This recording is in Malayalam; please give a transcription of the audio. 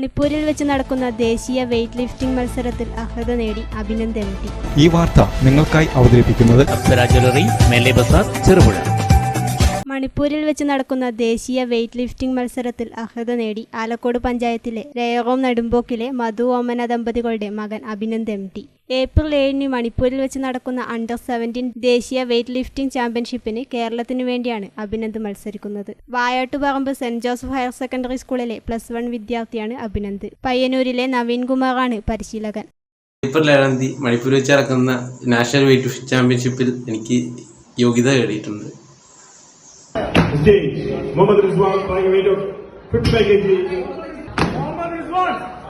മണിപ്പൂരിൽ വെച്ച് നടക്കുന്ന ദേശീയ വെയിറ്റ് ലിഫ്റ്റിംഗ് മത്സരത്തിൽ അർഹത നേടി അഭിനന്ദനം ടി. ഈ വാർത്ത നിങ്ങൾക്കായി അവതരിപ്പിക്കുന്നത് ചെറുപുഴ. മണിപ്പൂരിൽ വെച്ച് നടക്കുന്ന ദേശീയ വെയ്റ്റ് ലിഫ്റ്റിംഗ് മത്സരത്തിൽ അർഹത നേടി ആലക്കോട് പഞ്ചായത്തിലെ രേഗോം നെടുമ്പോക്കിലെ മധു ഓമന ദമ്പതികളുടെ മകൻ അഭിനന്ദ് എം ടി. ഏപ്രിൽ ഏഴിന് മണിപ്പൂരിൽ വെച്ച് നടക്കുന്ന അണ്ടർ സെവന്റീൻ ദേശീയ വെയ്റ്റ് ലിഫ്റ്റിംഗ് ചാമ്പ്യൻഷിപ്പിന് കേരളത്തിനു വേണ്ടിയാണ് അഭിനന്ദ് മത്സരിക്കുന്നത്. Vayattuparamba saint Joseph higher secondary സ്കൂളിലെ പ്ലസ് വൺ വിദ്യാർത്ഥിയാണ് അഭിനന്ദ്. പയ്യന്നൂരിലെ നവീൻ കുമാറാണ് പരിശീലകൻ. ഏപ്രിൽ ഏഴാം തീയതി മണിപ്പൂർ വെച്ച് നടക്കുന്ന നാഷണൽ വെയ്റ്റ് ലിഫ്റ്റ് ചാമ്പ്യൻഷിപ്പിൽ എനിക്ക് യോഗ്യത നേടിയിട്ടുണ്ട്. stage. Mohammad Rizwan playing a window. Quick package. Mohammad Rizwan.